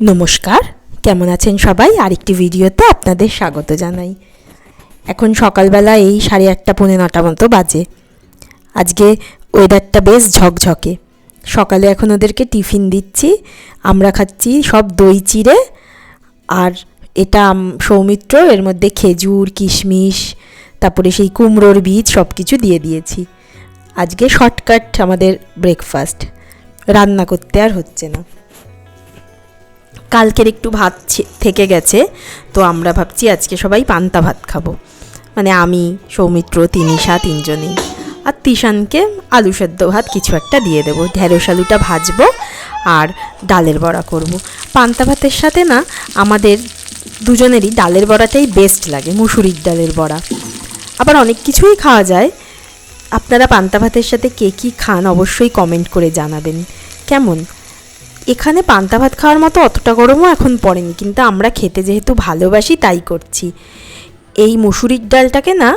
নমস্কার, কেমন আছেন সবাই? আরেকটি ভিডিওতে আপনাদের স্বাগত জানাই। এখন সকালবেলা এই সাড়ে আটটা, পৌনে নটা মতো বাজে। আজকে ওয়েদারটা বেশ ঝকঝকে। সকালে এখন ওদেরকে টিফিন দিচ্ছি, আমরা খাচ্ছি সব দই চিড়ে, আর এটা সৌমিত্র, এর মধ্যে খেজুর, কিশমিশ, তারপরে সেই কুমড়োর বীজ সব কিছু দিয়ে দিয়েছি। আজকে শর্টকাট আমাদের ব্রেকফাস্ট রান্না করতে আর হচ্ছে না। কালকের একটু ভাত থেকে গেছে, তো আমরা ভাবছি আজকে সবাই পান্তা ভাত খাব। মানে আমি, সৌমিত্র, তিনিশা তিনজনেই। আর তিশানকে আলু সেদ্ধ ভাত কিছু একটা দিয়ে দেবো। ঢেঁড়স আলুটা ভাজবো আর ডালের বড়া করব। পান্তা ভাতের সাথে না, আমাদের দুজনেরই ডালের বড়াটাই বেস্ট লাগে, মুসুরির ডালের বড়া। আবার অনেক কিছুই খাওয়া যায়। আপনারা পান্তা ভাতের সাথে কে কী খান অবশ্যই কমেন্ট করে জানাবেন। কেমন? এখানে পান্তা ভাত খাওয়ার মতো অতটা গরমও এখন পড়েনি, কিন্তু আমরা খেতে যেহেতু ভালোবাসি তাই করছি। এই মুসুরির ডালটাকে না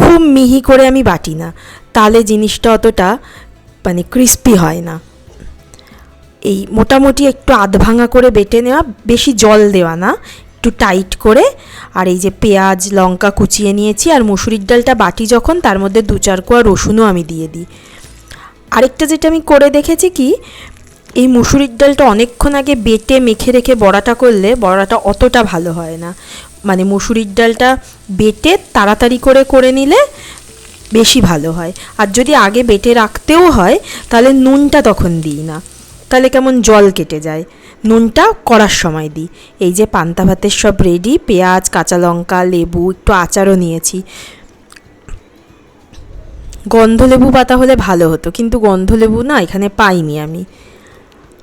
খুব মিহি করে আমি বাটি না তাহলে জিনিসটা অতটা মানে ক্রিস্পি হয় না। এই মোটামুটি একটু আধ ভাঙা করে বেটে নেওয়া, বেশি জল দেওয়া না, একটু টাইট করে, আর এই যে পেঁয়াজ, লঙ্কা কুচিয়ে নিয়েছি, আর মুসুরির ডালটা বাটি যখন, তার মধ্যে দু চার কোয়া রসুনও আমি দিয়ে দিই। আরেকটা যেটা আমি করে দেখেছি কি এই মুসুরির ডালটা অনেকক্ষণ আগে বেটে, মেখে রেখে বড়াটা করলে বড়াটা অতটা ভালো হয় না। মানে মুসুরির ডালটা বেটে তাড়াতাড়ি করে করে নিলে বেশি ভালো হয়। আর যদি আগে বেটে রাখতেও হয়, তাহলে নুনটা তখন দিই না। তাহলে কেমন জল কেটে যায়। নুনটা করার সময় দিই। এই যে পান্তা ভাতের সব রেডি পেঁয়াজ, কাঁচা লঙ্কা, লেবু, একটু আচারও নিয়েছি। গন্ধলেবু পাতা হলে ভালো হতো, কিন্তু গন্ধলেবু না এখানে পাইনি আমি।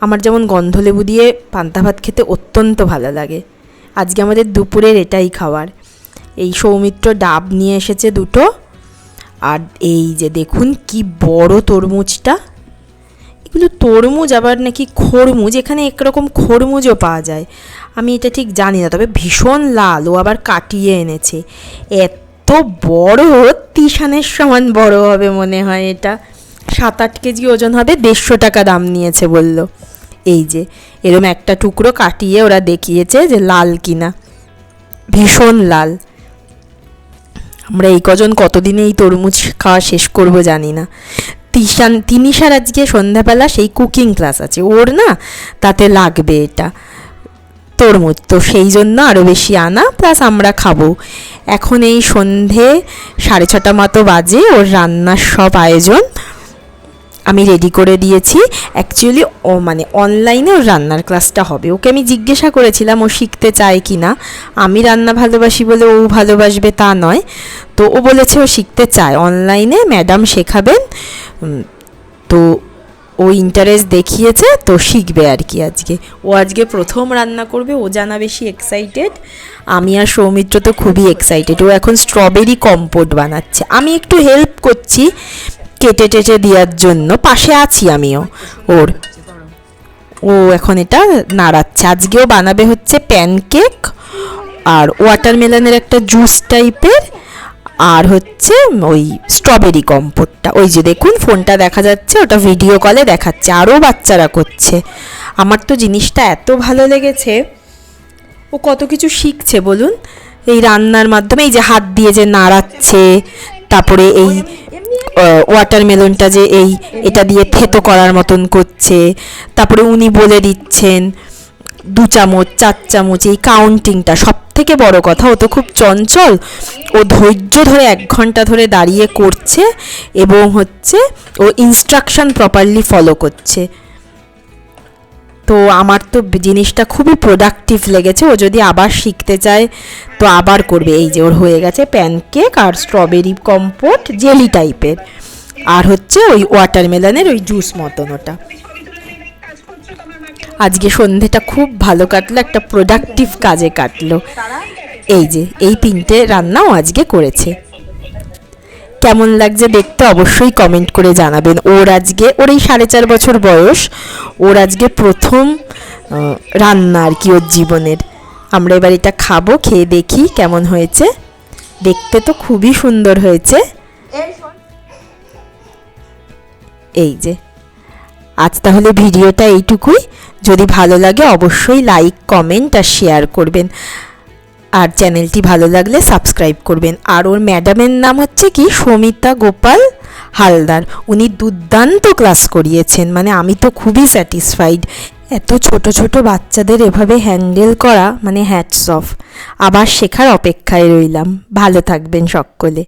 আমার যেমন গন্ধলেবু দিয়ে পান্তা ভাত খেতে অত্যন্ত ভালো লাগে। আজকে আমাদের দুপুরের এটাই খাওয়ার। এই সৌমিত্র ডাব নিয়ে এসেছে দুটো। আর এই যে দেখুন কি বড় তরমুজটা। এগুলো তরমুজ আবার নাকি খরমুজ, এখানে একরকম খরমুজও পাওয়া যায়। আমি এটা ঠিক জানি না, তবে ভীষণ লাল, ও আবার কাটিয়ে এনেছে। এত বড় তিশানের সমান বড় হবে মনে হয় এটা। সাত আট কেজি ওজন হবে, দেড়শো টাকা দাম নিয়েছে বলল। এই যে, এরম একটা টুকরো কাটিয়ে ওরা দেখিয়েছে যে লাল কিনা। ভীষণ লাল। আমরা এই কজন কতদিনে এই তরমুজ খাওয়া শেষ করব জানি না। তিশান, তিনিশার আজকে সন্ধ্যাবেলা সেই কুকিং ক্লাস আছে। ওর না, তাতে লাগবে এটা তরমুজ। তো সেই জন্য আরও বেশি আনা, প্লাস আমরা খাব। এখন এই সন্ধে সাড়ে ছটা মতো বাজে, ওর রান্নার সব আয়োজন। আমি রেডি করে দিয়েছি। অ্যাকচুয়ালি ও মানে অনলাইনে ওর রান্নার ক্লাসটা হবে। ওকে আমি জিজ্ঞাসা করেছিলাম, ও শিখতে চায় কি না? আমি রান্না ভালোবাসি বলে ও ভালোবাসবে তা নয়। তো ও বলেছে, ও শিখতে চায়। অনলাইনে ম্যাডাম শেখাবেন তো ও ইন্টারেস্ট দেখিয়েছে, তো শিখবে আর কি আজকে। ও আজকে প্রথম রান্না করবে, ও জানা বেশি এক্সাইটেড আমি আর সৌমিত্র তো খুবই এক্সাইটেড ও এখন স্ট্রবেরি কম্পোট বানাচ্ছে। আমি একটু হেল্প করছি। কেটে টেটে দেওয়ার জন্য পাশে আছি আমিও। ওর। ও এখন এটা নাড়াচ্ছে। আজকেও বানাবে হচ্ছে প্যানকেক আর ওয়াটারমেলনের একটা জুস টাইপের আর হচ্ছে ওই স্ট্রবেরি কম্পোটটা। ওই যে দেখুন, ফোনটা দেখা যাচ্ছে, ওটা ভিডিও কলে দেখাচ্ছে। আরও বাচ্চারা করছে। আমার তো জিনিসটা এত ভালো লেগেছে। ও কত কিছু শিখছে, বলুন? এই রান্নার মাধ্যমে এই যে হাত দিয়ে যে নাড়াচ্ছে, তারপরে এই ওয়াটারমেলনটা যে এই, এটা দিয়ে থেতো করার মতন করছে। তারপরে উনি বলে দিচ্ছেন, দু চামচ, চার চামচ, এই কাউন্টিংটা সব থেকে বড় কথা, ও তো খুব চঞ্চল। ও ধৈর্য ধরে এক ঘণ্টা ধরে দাঁড়িয়ে করছে এবং হচ্ছে ও ইনস্ট্রাকশান প্রপারলি ফলো করছে। তো আমার তো জিনিসটা খুবই প্রোডাক্টিভ লেগেছে। ও যদি আবার শিখতে চায়, তো আবার করবে। এই যে ওর হয়ে গেছে প্যানকেক আর স্ট্রবেরি কম্পোট জেলি টাইপের আর হচ্ছে ওই ওয়াটারমেলনের ওই জুস মতন ওটা। আজকে সন্ধেটা খুব ভালো কাটলো, একটা প্রোডাক্টিভ কাজে কাটলো। এই যে, এই তিনটে রান্নাও আজকে করেছে। কেমন লাগছে দেখতে অবশ্যই কমেন্ট করে জানাবেন। ওর আজকে, ওর এই সাড়ে চার বছর বয়স, ওর আজকে প্রথম রান্না আর কি ওর জীবনের। আমরা এবার এটা খাব, খেয়ে দেখি কেমন হয়েছে। দেখতে তো খুবই সুন্দর হয়েছে। এই যে, আজ তাহলে ভিডিওটা এইটুকুই। যদি ভালো লাগে অবশ্যই লাইক কমেন্ট আর শেয়ার করবেন। আর চ্যানেলটি ভালো লাগলে সাবস্ক্রাইব করবেন। আর ওর ম্যাডামের নাম হচ্ছে কি? সমিতা গোপাল হালদার। উনি দুর্দান্ত ক্লাস করিয়েছেন। মানে আমি তো খুবই স্যাটিসফাইড। এত ছোট ছোট বাচ্চাদের এভাবে হ্যান্ডেল করা মানে হ্যাটস অফ আবার শেখার অপেক্ষায় রইলাম। ভালো থাকবেন সকলে।